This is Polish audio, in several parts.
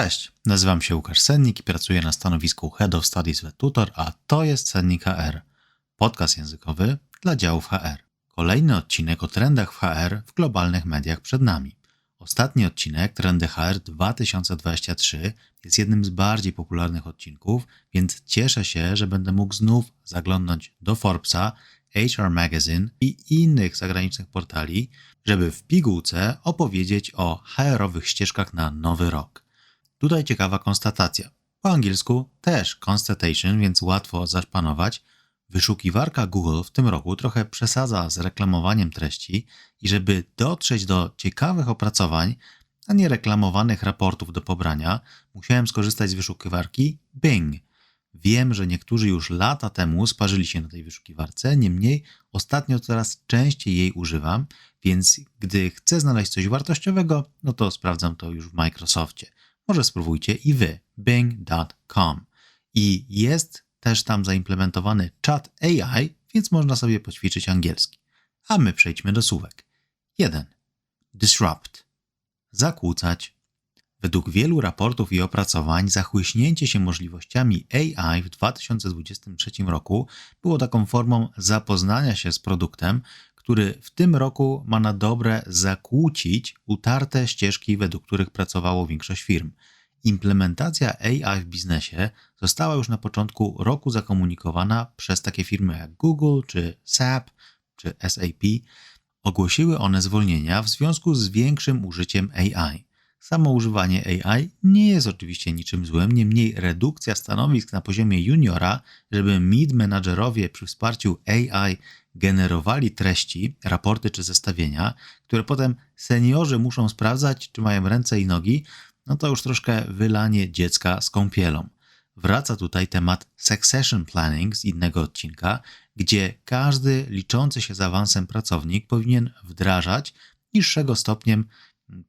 Cześć, nazywam się Łukasz Sennik i pracuję na stanowisku Head of Studies w Tutor, a to jest Sennik HR, podcast językowy dla działów HR. Kolejny odcinek o trendach w HR w globalnych mediach przed nami. Ostatni odcinek, Trendy HR 2023, jest jednym z bardziej popularnych odcinków, więc cieszę się, że będę mógł znów zaglądnąć do Forbesa, HR Magazine i innych zagranicznych portali, żeby w pigułce opowiedzieć o HR-owych ścieżkach na nowy rok. Tutaj ciekawa konstatacja. Po angielsku też constatation, więc łatwo zaszpanować. Wyszukiwarka Google w tym roku trochę przesadza z reklamowaniem treści i żeby dotrzeć do ciekawych opracowań, a nie reklamowanych raportów do pobrania, musiałem skorzystać z wyszukiwarki Bing. Wiem, że niektórzy już lata temu sparzyli się na tej wyszukiwarce, niemniej ostatnio coraz częściej jej używam, więc gdy chcę znaleźć coś wartościowego, no to sprawdzam to już w Microsoftie. Może spróbujcie i wy bing.com. I jest też tam zaimplementowany chat AI, więc można sobie poćwiczyć angielski. A my przejdźmy do słówek. 1. Disrupt. Zakłócać. Według wielu raportów i opracowań zachłyśnięcie się możliwościami AI w 2023 roku było taką formą zapoznania się z produktem, który w tym roku ma na dobre zakłócić utarte ścieżki, według których pracowało większość firm. Implementacja AI w biznesie została już na początku roku zakomunikowana przez takie firmy jak Google, czy SAP, czy SAP. Ogłosiły one zwolnienia w związku z większym użyciem AI. Samo używanie AI nie jest oczywiście niczym złym, niemniej redukcja stanowisk na poziomie juniora, żeby mid-menadżerowie przy wsparciu AI generowali treści, raporty czy zestawienia, które potem seniorzy muszą sprawdzać, czy mają ręce i nogi, no to już troszkę wylanie dziecka z kąpielą. Wraca tutaj temat succession planning z innego odcinka, gdzie każdy liczący się z awansem pracownik powinien wdrażać niższego stopniem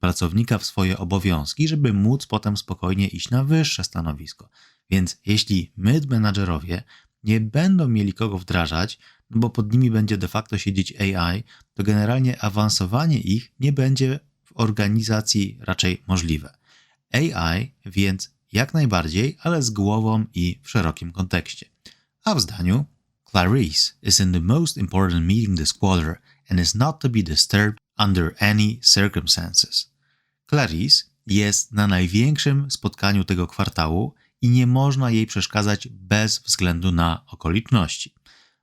pracownika w swoje obowiązki, żeby móc potem spokojnie iść na wyższe stanowisko. Więc jeśli mid-menadżerowie nie będą mieli kogo wdrażać, no bo pod nimi będzie de facto siedzieć AI, to generalnie awansowanie ich nie będzie w organizacji raczej możliwe. AI więc jak najbardziej, ale z głową i w szerokim kontekście. A w zdaniu Clarice is in the most important meeting this quarter and is not to be disturbed under any circumstances. Clarice jest na największym spotkaniu tego kwartału i nie można jej przeszkadzać bez względu na okoliczności.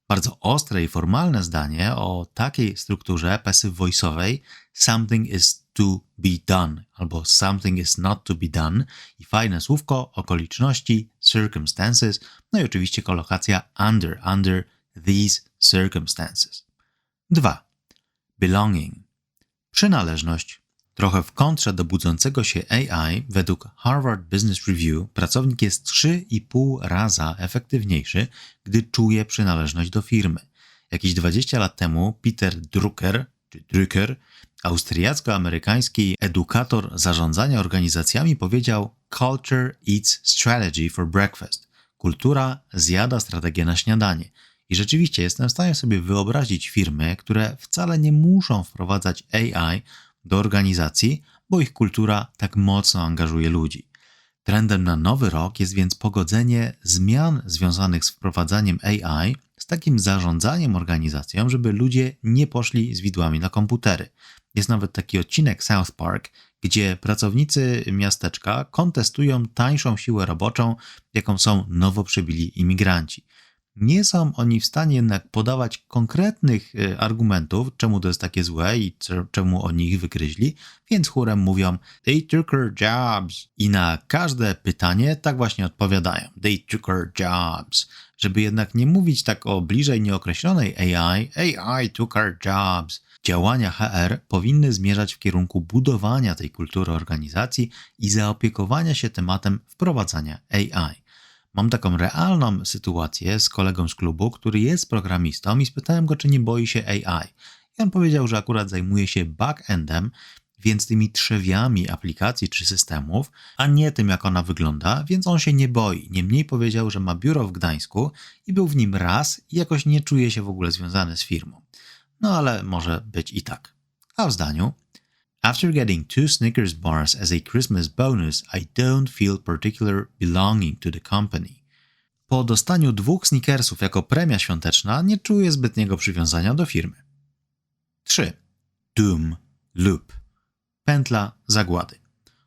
Bardzo ostre i formalne zdanie o takiej strukturze pasyw voice'owej something is to be done albo something is not to be done i fajne słówko okoliczności, circumstances, no i oczywiście kolokacja under, under these circumstances. 2. Belonging. Przynależność. Trochę w kontrze do budzącego się AI, według Harvard Business Review, pracownik jest 3,5 raza efektywniejszy, gdy czuje przynależność do firmy. Jakieś 20 lat temu Peter Drucker, czy Drucker, austriacko-amerykański edukator zarządzania organizacjami powiedział Culture eats strategy for breakfast. Kultura zjada strategię na śniadanie. I rzeczywiście jestem w stanie sobie wyobrazić firmy, które wcale nie muszą wprowadzać AI do organizacji, bo ich kultura tak mocno angażuje ludzi. Trendem na nowy rok jest więc pogodzenie zmian związanych z wprowadzaniem AI z takim zarządzaniem organizacją, żeby ludzie nie poszli z widłami na komputery. Jest nawet taki odcinek South Park, gdzie pracownicy miasteczka kontestują tańszą siłę roboczą, jaką są nowo przybyli imigranci. Nie są oni w stanie jednak podawać konkretnych e, argumentów, czemu to jest takie złe i czemu oni ich wygryźli, więc chórem mówią They took our jobs. I na każde pytanie tak właśnie odpowiadają They took our jobs. Żeby jednak nie mówić tak o bliżej nieokreślonej AI, AI took our jobs. Działania HR powinny zmierzać w kierunku budowania tej kultury organizacji i zaopiekowania się tematem wprowadzania AI. Mam taką realną sytuację z kolegą z klubu, który jest programistą i spytałem go, czy nie boi się AI. I on powiedział, że akurat zajmuje się backendem, więc tymi trzewiami aplikacji czy systemów, a nie tym, jak ona wygląda, więc on się nie boi. Niemniej powiedział, że ma biuro w Gdańsku i był w nim raz i jakoś nie czuje się w ogóle związany z firmą. No ale może być i tak. A w zdaniu After getting two Snickers bars as a Christmas bonus, I don't feel particular belonging to the company. Po dostaniu dwóch Snickersów jako premia świąteczna nie czuję zbytniego przywiązania do firmy. 3. Doom loop. Pętla zagłady.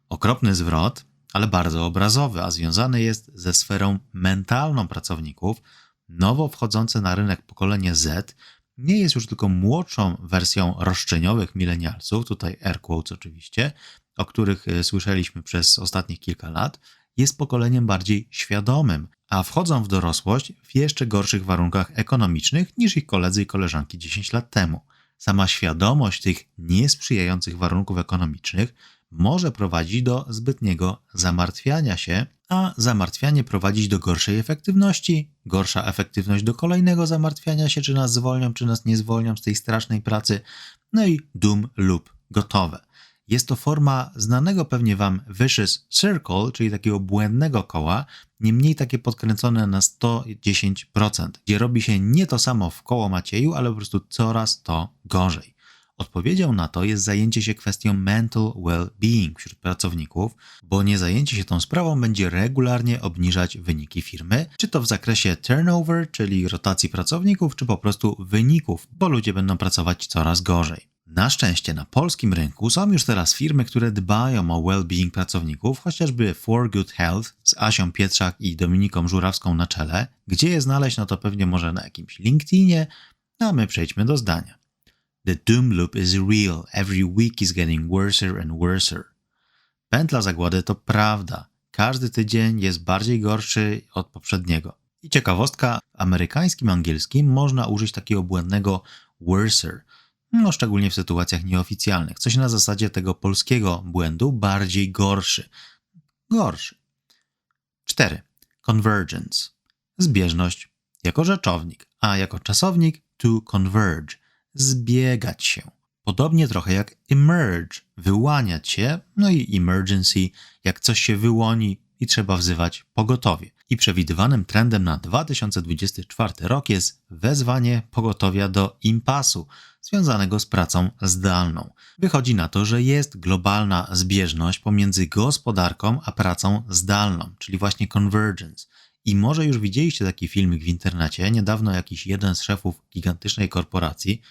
Okropny zwrot, ale bardzo obrazowy, a związany jest ze sferą mentalną pracowników. Nowo wchodzące na rynek pokolenie Z nie jest już tylko młodszą wersją roszczeniowych milenialsów, tutaj air quotes oczywiście, o których e, słyszeliśmy przez ostatnich kilka lat, jest pokoleniem bardziej świadomym, a wchodzą w dorosłość w jeszcze gorszych warunkach ekonomicznych niż ich koledzy i koleżanki 10 lat temu. Sama świadomość tych niesprzyjających warunków ekonomicznych może prowadzić do zbytniego zamartwiania się, a zamartwianie prowadzić do gorszej efektywności, gorsza efektywność do kolejnego zamartwiania się, czy nas zwolnią, czy nas nie zwolnią z tej strasznej pracy, no i doom lub gotowe. Jest to forma znanego pewnie Wam vicious circle, czyli takiego błędnego koła, niemniej takie podkręcone na 110%, gdzie robi się nie to samo w koło Macieju, ale po prostu coraz to gorzej. Odpowiedzią na to jest zajęcie się kwestią mental well-being wśród pracowników, bo nie zajęcie się tą sprawą będzie regularnie obniżać wyniki firmy, czy to w zakresie turnover, czyli rotacji pracowników, czy po prostu wyników, bo ludzie będą pracować coraz gorzej. Na szczęście na polskim rynku są już teraz firmy, które dbają o well-being pracowników, chociażby For Good Health z Asią Pietrzak i Dominiką Żurawską na czele. Gdzie je znaleźć, no to pewnie może na jakimś LinkedInie, a my przejdźmy do zdania. The doom loop is real, every week is getting worser and worser. Pętla zagłady to prawda. Każdy tydzień jest bardziej gorszy od poprzedniego. I ciekawostka, w amerykańskim angielskim można użyć takiego błędnego worser – no szczególnie w sytuacjach nieoficjalnych. Coś na zasadzie tego polskiego błędu, bardziej gorszy. Gorszy. 4. Convergence. Zbieżność jako rzeczownik, a jako czasownik to converge. Zbiegać się. Podobnie trochę jak emerge, wyłaniać się, no i emergency, jak coś się wyłoni i trzeba wzywać pogotowie. I przewidywanym trendem na 2024 rok jest wezwanie pogotowia do impasu, związanego z pracą zdalną. Wychodzi na to, że jest globalna zbieżność pomiędzy gospodarką a pracą zdalną, czyli właśnie convergence. I może już widzieliście taki filmik w internecie. Niedawno jakiś jeden z szefów gigantycznej korporacji,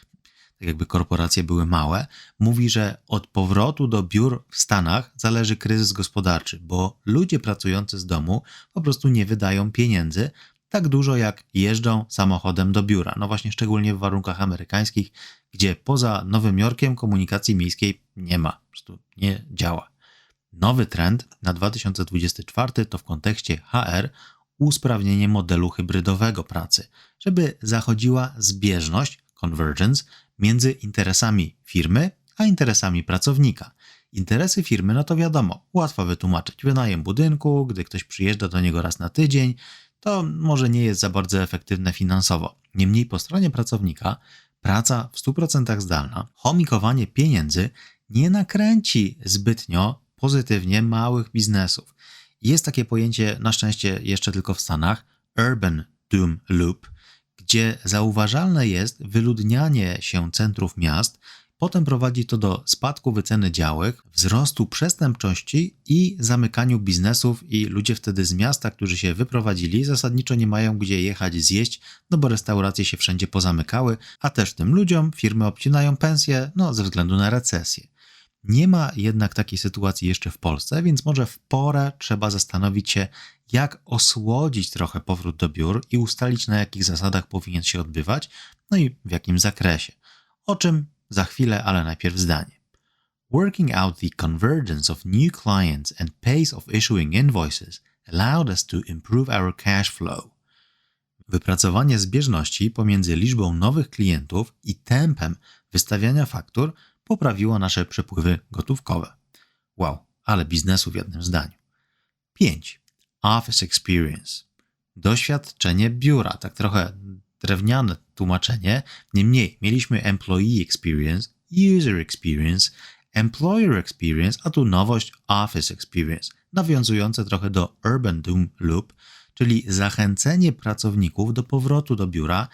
tak jakby korporacje były małe, mówi, że od powrotu do biur w Stanach zależy kryzys gospodarczy, bo ludzie pracujący z domu po prostu nie wydają pieniędzy, tak dużo jak jeżdżą samochodem do biura. No właśnie, szczególnie w warunkach amerykańskich, gdzie poza Nowym Jorkiem komunikacji miejskiej nie ma, po prostu nie działa. Nowy trend na 2024 to w kontekście HR usprawnienie modelu hybrydowego pracy, żeby zachodziła zbieżność, convergence, między interesami firmy a interesami pracownika. Interesy firmy, no to wiadomo, łatwo wytłumaczyć. Wynajem budynku, gdy ktoś przyjeżdża do niego raz na tydzień, to może nie jest za bardzo efektywne finansowo. Niemniej po stronie pracownika praca w 100% zdalna, chomikowanie pieniędzy nie nakręci zbytnio pozytywnie małych biznesów. Jest takie pojęcie, na szczęście jeszcze tylko w Stanach, Urban Doom Loop, gdzie zauważalne jest wyludnianie się centrów miast Potem prowadzi to do spadku wyceny działek, wzrostu przestępczości i zamykaniu biznesów i ludzie wtedy z miasta, którzy się wyprowadzili, zasadniczo nie mają gdzie jechać zjeść, no bo restauracje się wszędzie pozamykały, a też tym ludziom firmy obcinają pensje, no ze względu na recesję. Nie ma jednak takiej sytuacji jeszcze w Polsce, więc może w porę trzeba zastanowić się, jak osłodzić trochę powrót do biur i ustalić na jakich zasadach powinien się odbywać, no i w jakim zakresie. O czym za chwilę, ale najpierw zdanie. Working out the convergence of new clients and pace of issuing invoices allowed us to improve our cash flow. Wypracowanie zbieżności pomiędzy liczbą nowych klientów i tempem wystawiania faktur poprawiło nasze przepływy gotówkowe. Wow, ale biznesu w jednym zdaniu. 5. Office Experience. Doświadczenie biura, tak trochę drewniane tłumaczenie. Niemniej mieliśmy employee experience, user experience, employer experience, a tu nowość office experience, nawiązujące trochę do urban doom loop, czyli zachęcenie pracowników do powrotu do biura,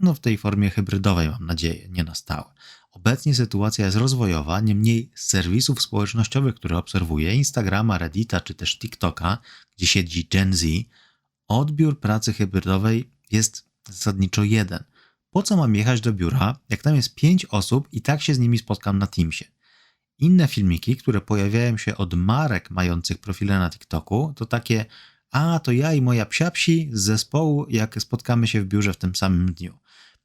no w tej formie hybrydowej mam nadzieję, nie na stałe. Obecnie sytuacja jest rozwojowa, niemniej z serwisów społecznościowych, które obserwuję, Instagrama, Reddita czy też TikToka, gdzie siedzi Gen Z, odbiór pracy hybrydowej jest zasadniczo jeden. Po co mam jechać do biura, jak tam jest pięć osób i tak się z nimi spotkam na Teamsie? Inne filmiki, które pojawiają się od marek mających profile na TikToku, to takie a to ja i moja psiapsi z zespołu, jak spotkamy się w biurze w tym samym dniu.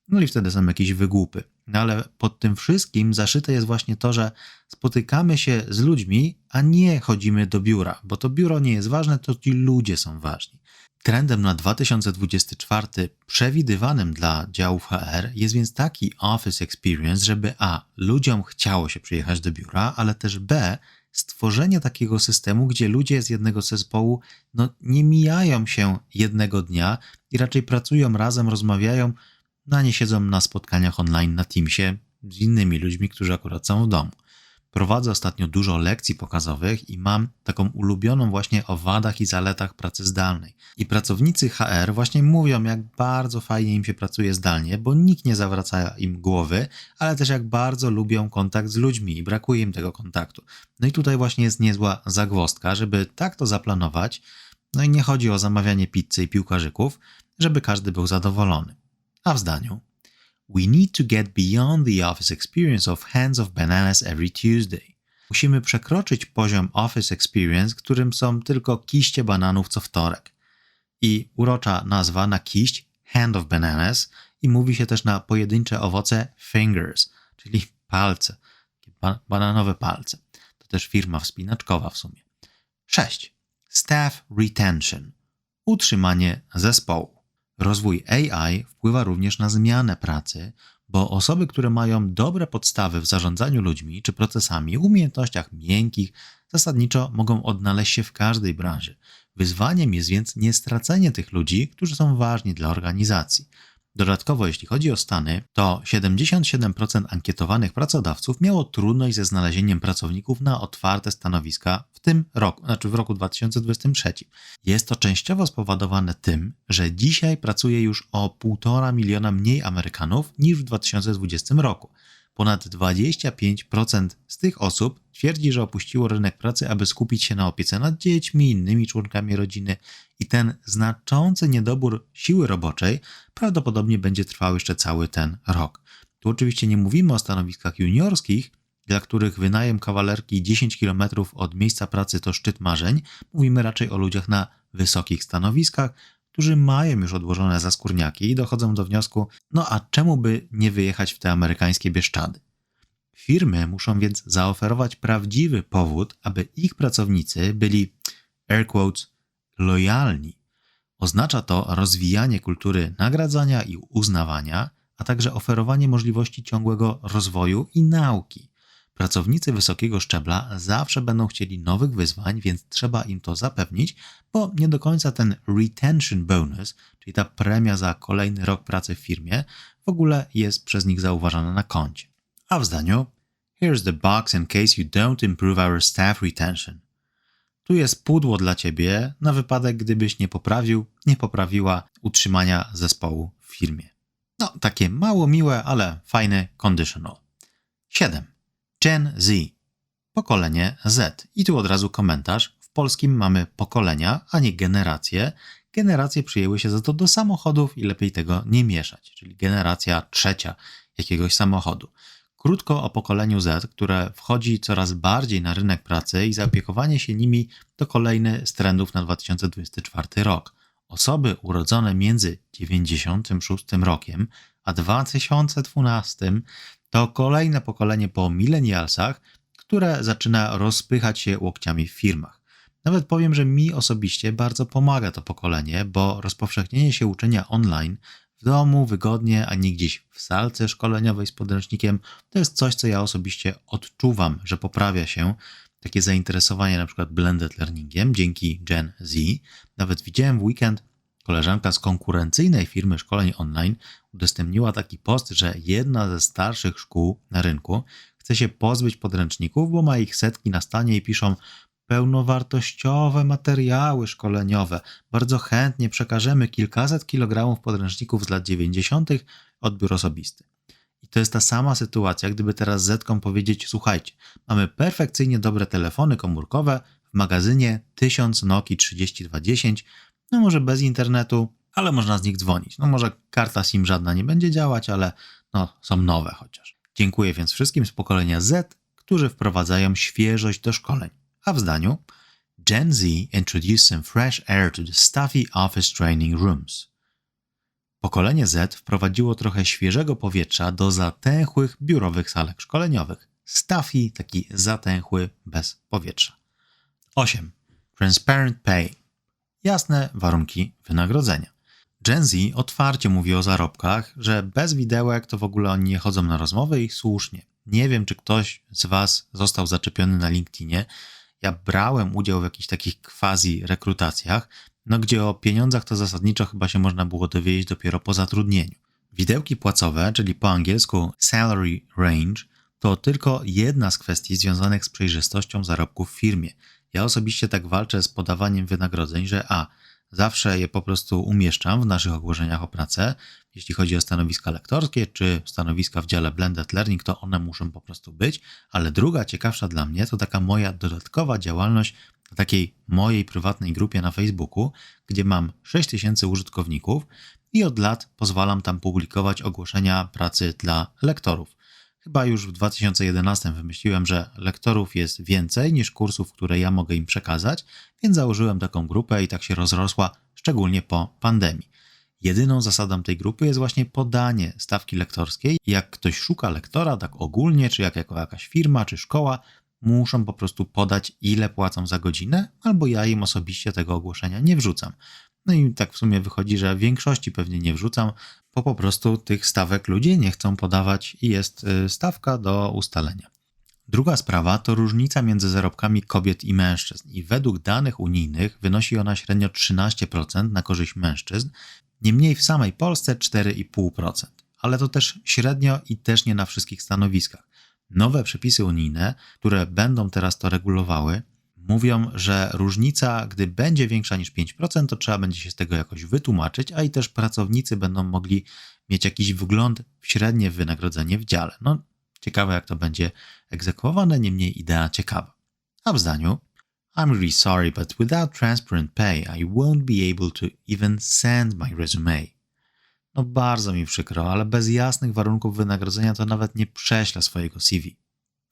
No i wtedy są jakieś wygłupy. No ale pod tym wszystkim zaszyte jest właśnie to, że spotykamy się z ludźmi, a nie chodzimy do biura, bo to biuro nie jest ważne, to ci ludzie są ważni. Trendem na 2024 przewidywanym dla działów HR jest więc taki office experience, żeby a. ludziom chciało się przyjechać do biura, ale też b. stworzenie takiego systemu, gdzie ludzie z jednego zespołu no, nie mijają się jednego dnia i raczej pracują razem, rozmawiają, no a nie siedzą na spotkaniach online na Teamsie z innymi ludźmi, którzy akurat są w domu. Prowadzę ostatnio dużo lekcji pokazowych i mam taką ulubioną właśnie o wadach i zaletach pracy zdalnej. I pracownicy HR właśnie mówią, jak bardzo fajnie im się pracuje zdalnie, bo nikt nie zawraca im głowy, ale też jak bardzo lubią kontakt z ludźmi i brakuje im tego kontaktu. No i tutaj właśnie jest niezła zagwostka, żeby tak to zaplanować. No i nie chodzi o zamawianie pizzy i piłkarzyków, żeby każdy był zadowolony. A w zdaniu We need to get beyond the office experience of hands of bananas every Tuesday. Musimy przekroczyć poziom office experience, którym są tylko kiście bananów co wtorek. I urocza nazwa na kiść hand of bananas i mówi się też na pojedyncze owoce fingers, czyli palce, ba bananowe palce. To też firma wspinaczkowa w sumie. 6. Staff retention. Utrzymanie zespołu. Rozwój AI wpływa również na zmianę pracy, bo osoby, które mają dobre podstawy w zarządzaniu ludźmi czy procesami, umiejętnościach miękkich, zasadniczo mogą odnaleźć się w każdej branży. Wyzwaniem jest więc nie stracenie tych ludzi, którzy są ważni dla organizacji. Dodatkowo, jeśli chodzi o Stany, to 77% ankietowanych pracodawców miało trudność ze znalezieniem pracowników na otwarte stanowiska w tym roku, znaczy w roku 2023. Jest to częściowo spowodowane tym, że dzisiaj pracuje już o 1,5 miliona mniej Amerykanów niż w 2020 roku. Ponad 25% z tych osób twierdzi, że opuściło rynek pracy, aby skupić się na opiece nad dziećmi, innymi członkami rodziny, i ten znaczący niedobór siły roboczej prawdopodobnie będzie trwał jeszcze cały ten rok. Tu oczywiście nie mówimy o stanowiskach juniorskich, dla których wynajem kawalerki 10 km od miejsca pracy to szczyt marzeń. Mówimy raczej o ludziach na wysokich stanowiskach, którzy mają już odłożone zaskórniaki i dochodzą do wniosku, no a czemu by nie wyjechać w te amerykańskie Bieszczady? Firmy muszą więc zaoferować prawdziwy powód, aby ich pracownicy byli, air quotes, lojalni. Oznacza to rozwijanie kultury nagradzania i uznawania, a także oferowanie możliwości ciągłego rozwoju i nauki. Pracownicy wysokiego szczebla zawsze będą chcieli nowych wyzwań, więc trzeba im to zapewnić, bo nie do końca ten retention bonus, czyli ta premia za kolejny rok pracy w firmie, w ogóle jest przez nich zauważana na koncie. A w zdaniu Here's the box in case you don't improve our staff retention. Tu jest pudło dla ciebie na wypadek, gdybyś nie poprawił, nie poprawiła utrzymania zespołu w firmie. No, takie mało miłe, ale fajne conditional. 7. Gen Z. Pokolenie Z. I tu od razu komentarz. W polskim mamy pokolenia, a nie generacje. Generacje przyjęły się za to do samochodów i lepiej tego nie mieszać, czyli generacja trzecia jakiegoś samochodu. Krótko o pokoleniu Z, które wchodzi coraz bardziej na rynek pracy i zaopiekowanie się nimi to kolejny z trendów na 2024 rok. Osoby urodzone między 96 rokiem a 2012 to kolejne pokolenie po milenialsach, które zaczyna rozpychać się łokciami w firmach. Nawet powiem, że mi osobiście bardzo pomaga to pokolenie, bo rozpowszechnienie się uczenia online w domu, wygodnie, a nie gdzieś w salce szkoleniowej z podręcznikiem, to jest coś, co ja osobiście odczuwam, że poprawia się takie zainteresowanie na przykład blended learningiem dzięki Gen Z. Nawet widziałem w weekend koleżanka z konkurencyjnej firmy szkoleń online udostępniła taki post, że jedna ze starszych szkół na rynku chce się pozbyć podręczników, bo ma ich setki na stanie i piszą pełnowartościowe materiały szkoleniowe. Bardzo chętnie przekażemy kilkaset kilogramów podręczników z lat 90. odbiór osobisty. I to jest ta sama sytuacja, gdyby teraz Zetkom powiedzieć: Słuchajcie, mamy perfekcyjnie dobre telefony komórkowe w magazynie 1000 Nokia 3210, no może bez internetu, ale można z nich dzwonić. No może karta SIM żadna nie będzie działać, ale no są nowe chociaż. Dziękuję więc wszystkim z pokolenia Z, którzy wprowadzają świeżość do szkoleń. A w zdaniu Gen Z introduced some fresh air to the stuffy office training rooms. Pokolenie Z wprowadziło trochę świeżego powietrza do zatęchłych biurowych salek szkoleniowych. Stuffy, taki zatęchły, bez powietrza. 8. Transparent pay. Jasne warunki wynagrodzenia. Gen Z otwarcie mówi o zarobkach, że bez widełek to w ogóle oni nie chodzą na rozmowy i słusznie. Nie wiem, czy ktoś z Was został zaczepiony na LinkedInie. Ja brałem udział w jakichś takich quasi rekrutacjach, no gdzie o pieniądzach to zasadniczo chyba się można było dowiedzieć dopiero po zatrudnieniu. Widełki płacowe, czyli po angielsku salary range, to tylko jedna z kwestii związanych z przejrzystością zarobków w firmie. Ja osobiście tak walczę z podawaniem wynagrodzeń, że a zawsze je po prostu umieszczam w naszych ogłoszeniach o pracę. Jeśli chodzi o stanowiska lektorskie czy stanowiska w dziale Blended Learning, to one muszą po prostu być. Ale druga ciekawsza dla mnie to taka moja dodatkowa działalność na takiej mojej prywatnej grupie na Facebooku, gdzie mam 6000 użytkowników i od lat pozwalam tam publikować ogłoszenia pracy dla lektorów. Chyba już w 2011 wymyśliłem, że lektorów jest więcej niż kursów, które ja mogę im przekazać, więc założyłem taką grupę i tak się rozrosła, szczególnie po pandemii. Jedyną zasadą tej grupy jest właśnie podanie stawki lektorskiej. Jak ktoś szuka lektora, tak ogólnie, czy jak jako jakaś firma, czy szkoła, muszą po prostu podać, ile płacą za godzinę, albo ja im osobiście tego ogłoszenia nie wrzucam. No i tak w sumie wychodzi, że większości pewnie nie wrzucam, bo po prostu tych stawek ludzie nie chcą podawać i jest y, stawka do ustalenia. Druga sprawa to różnica między zarobkami kobiet i mężczyzn i według danych unijnych wynosi ona średnio 13% na korzyść mężczyzn, niemniej w samej Polsce 4,5%. Ale to też średnio i też nie na wszystkich stanowiskach. Nowe przepisy unijne, które będą teraz to regulowały, mówią, że różnica, gdy będzie większa niż 5%, to trzeba będzie się z tego jakoś wytłumaczyć, a i też pracownicy będą mogli mieć jakiś wgląd w średnie wynagrodzenie w dziale. No, ciekawe jak to będzie egzekwowane, niemniej idea ciekawa. A w zdaniu I'm really sorry, but without transparent pay, I won't be able to even send my resume. No bardzo mi przykro, ale bez jasnych warunków wynagrodzenia to nawet nie prześlę swojego CV.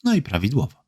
No i prawidłowo.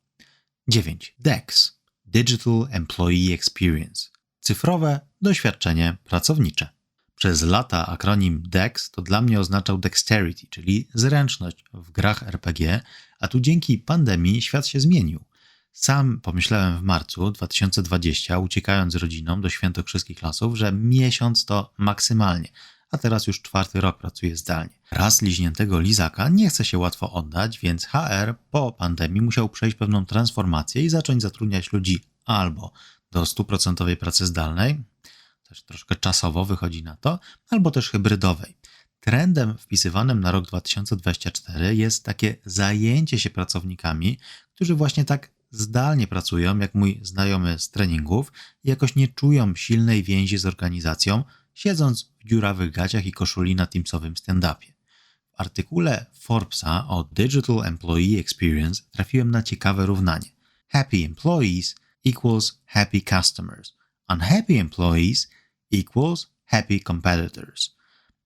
9. DEX Digital Employee Experience cyfrowe doświadczenie pracownicze. Przez lata akronim DEX to dla mnie oznaczał dexterity, czyli zręczność w grach RPG, a tu dzięki pandemii świat się zmienił. Sam pomyślałem w marcu 2020, uciekając z rodziną do świętokrzyskich lasów, że miesiąc to maksymalnie, a teraz już czwarty rok pracuję zdalnie. Raz liźniętego lizaka nie chce się łatwo oddać, więc HR po pandemii musiał przejść pewną transformację i zacząć zatrudniać ludzi albo do stuprocentowej pracy zdalnej, też troszkę czasowo wychodzi na to, albo też hybrydowej. Trendem wpisywanym na rok 2024 jest takie zajęcie się pracownikami, którzy właśnie tak zdalnie pracują, jak mój znajomy z treningów, i jakoś nie czują silnej więzi z organizacją, siedząc w dziurawych gaciach i koszuli na Teamsowym stand-upie. W artykule Forbesa o Digital Employee Experience trafiłem na ciekawe równanie. Happy employees equals happy customers. Unhappy employees equals happy competitors.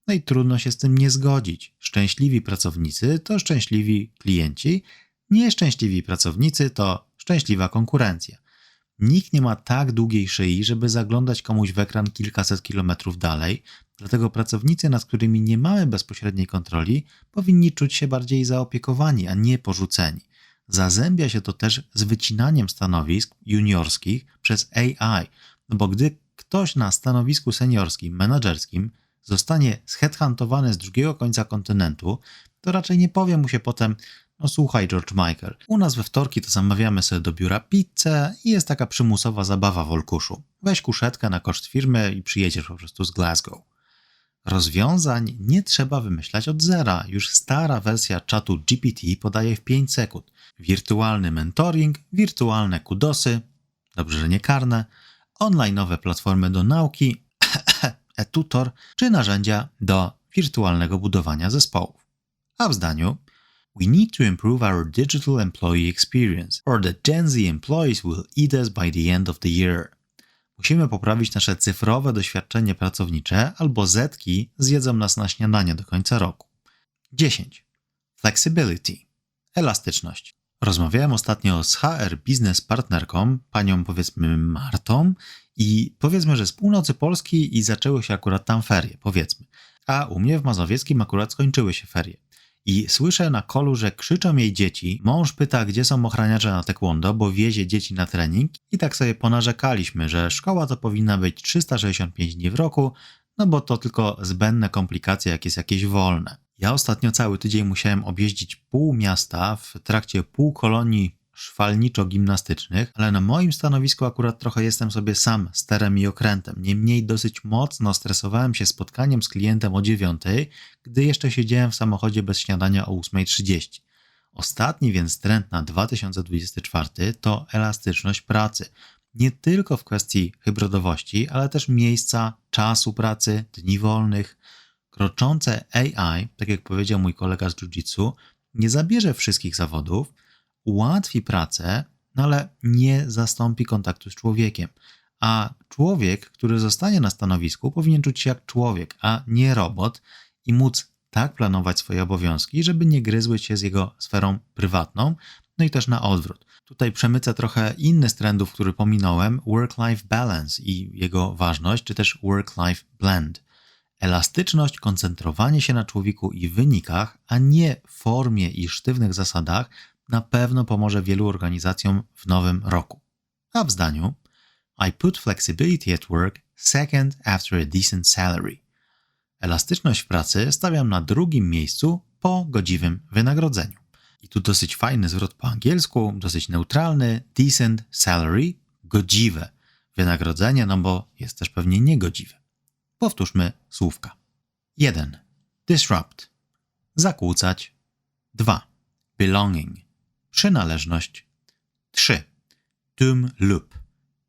No i trudno się z tym nie zgodzić. Szczęśliwi pracownicy to szczęśliwi klienci, nieszczęśliwi pracownicy to szczęśliwa konkurencja. Nikt nie ma tak długiej szyi, żeby zaglądać komuś w ekran kilkaset kilometrów dalej, dlatego pracownicy, nad którymi nie mamy bezpośredniej kontroli, powinni czuć się bardziej zaopiekowani, a nie porzuceni. Zazębia się to też z wycinaniem stanowisk juniorskich przez AI, no bo gdy ktoś na stanowisku seniorskim, menedżerskim zostanie zheadhuntowany z drugiego końca kontynentu, to raczej nie powie mu się potem, no słuchaj, George Michael, u nas we wtorki to zamawiamy sobie do biura pizzę i jest taka przymusowa zabawa w Olkuszu. Weź kuszetkę na koszt firmy i przyjedziesz po prostu z Glasgow. Rozwiązań nie trzeba wymyślać od zera. Już stara wersja czatu GPT podaje w 5 sekund. Wirtualny mentoring, wirtualne kudosy, dobrze, że nie karne, online'owe platformy do nauki, e-tutor czy narzędzia do wirtualnego budowania zespołów. A w zdaniu We need to improve our digital employee experience, or the Gen Z employees will eat us by the end of the year. Musimy poprawić nasze cyfrowe doświadczenie pracownicze, albo Zetki zjedzą nas na śniadanie do końca roku. 10. Flexibility. Elastyczność. Rozmawiałem ostatnio z HR biznes partnerką, panią powiedzmy Martą, i powiedzmy, że z północy Polski i zaczęły się akurat tam ferie, powiedzmy. A u mnie w Mazowieckim akurat skończyły się ferie. I słyszę na kolu, że krzyczą jej dzieci. Mąż pyta, gdzie są ochraniacze na taekwondo, bo wiezie dzieci na trening. I tak sobie ponarzekaliśmy, że szkoła to powinna być 365 dni w roku, no bo to tylko zbędne komplikacje, jak jest jakieś wolne. Ja ostatnio cały tydzień musiałem objeździć pół miasta w trakcie pół kolonii szwalniczo-gimnastycznych, ale na moim stanowisku akurat trochę jestem sobie sam sterem i okrętem. Niemniej dosyć mocno stresowałem się spotkaniem z klientem o 9, gdy jeszcze siedziałem w samochodzie bez śniadania o 8.30. Ostatni więc trend na 2024 to elastyczność pracy. Nie tylko w kwestii hybrydowości, ale też miejsca, czasu pracy, dni wolnych. Kroczące AI, tak jak powiedział mój kolega z jiu-jitsu, nie zabierze wszystkich zawodów, ułatwi pracę, no ale nie zastąpi kontaktu z człowiekiem. A człowiek, który zostanie na stanowisku, powinien czuć się jak człowiek, a nie robot i móc tak planować swoje obowiązki, żeby nie gryzły się z jego sferą prywatną, no i też na odwrót. Tutaj przemycę trochę inny z trendów, który pominąłem, work-life balance i jego ważność, czy też work-life blend. Elastyczność, koncentrowanie się na człowieku i wynikach, a nie formie i sztywnych zasadach, na pewno pomoże wielu organizacjom w nowym roku. A w zdaniu I put flexibility at work second after a decent salary. Elastyczność w pracy stawiam na drugim miejscu po godziwym wynagrodzeniu. I tu dosyć fajny zwrot po angielsku, dosyć neutralny, decent salary, godziwe wynagrodzenie, no bo jest też pewnie niegodziwe. Powtórzmy słówka. 1. Disrupt. Zakłócać. 2. Belonging przynależność. 3. Doom loop,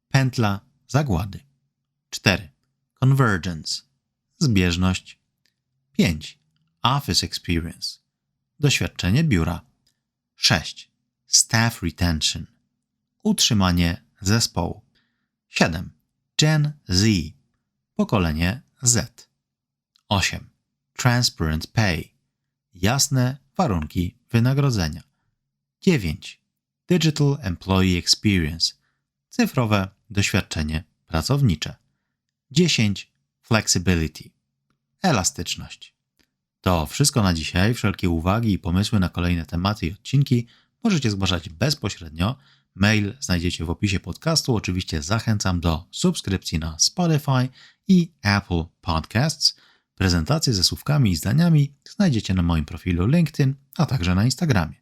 pętla zagłady. 4. Convergence, zbieżność. 5. Office experience, doświadczenie biura. 6. Staff retention, utrzymanie zespołu. 7. Gen Z, pokolenie Z. 8. Transparent pay, jasne warunki wynagrodzenia. 9. Digital Employee Experience cyfrowe doświadczenie pracownicze. 10. Flexibility elastyczność. To wszystko na dzisiaj. Wszelkie uwagi i pomysły na kolejne tematy i odcinki możecie zgłaszać bezpośrednio. Mail znajdziecie w opisie podcastu. Oczywiście zachęcam do subskrypcji na Spotify i Apple Podcasts. Prezentacje ze słówkami i zdaniami znajdziecie na moim profilu LinkedIn, a także na Instagramie.